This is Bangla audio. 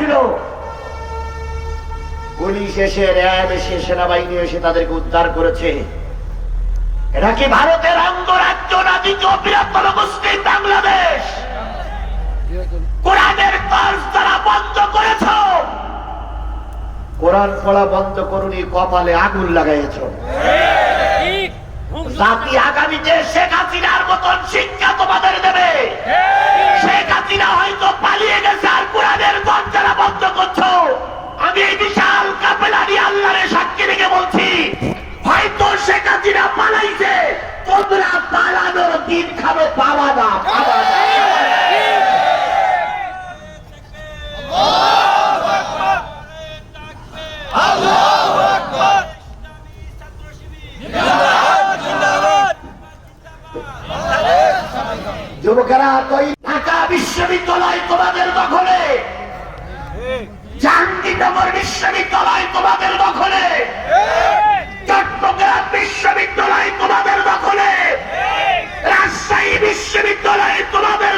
ছিল। পুলিশ এসে র্যাব এসে সেনাবাহিনী এসে তাদেরকে উদ্ধার করেছে। এটা কি ভারতের অঙ্গরাজ্য না দ্বিতীয় বৃহত্তম মুসলিম বাংলাদেশ? কোরআনের কাজ তারা বন্ধ করেছ। কোরআন পড়া বন্ধ করুনি কপালে আগুন লাগাইছ জাতি আগামীতে শেখ হাসিনার মতন শিক্ষা চাইছে তোমরা পালানোর দিন খাবে পাওয়া না পাওয়া না। যুবকেরা বিশ্ববিদ্যালয় তোমাদের দখলে। জাহাঙ্গীরনগর বিশ্ববিদ্যালয় তোমাদের দখলে। বিশ্ববিদ্যালয়ে তোমাদের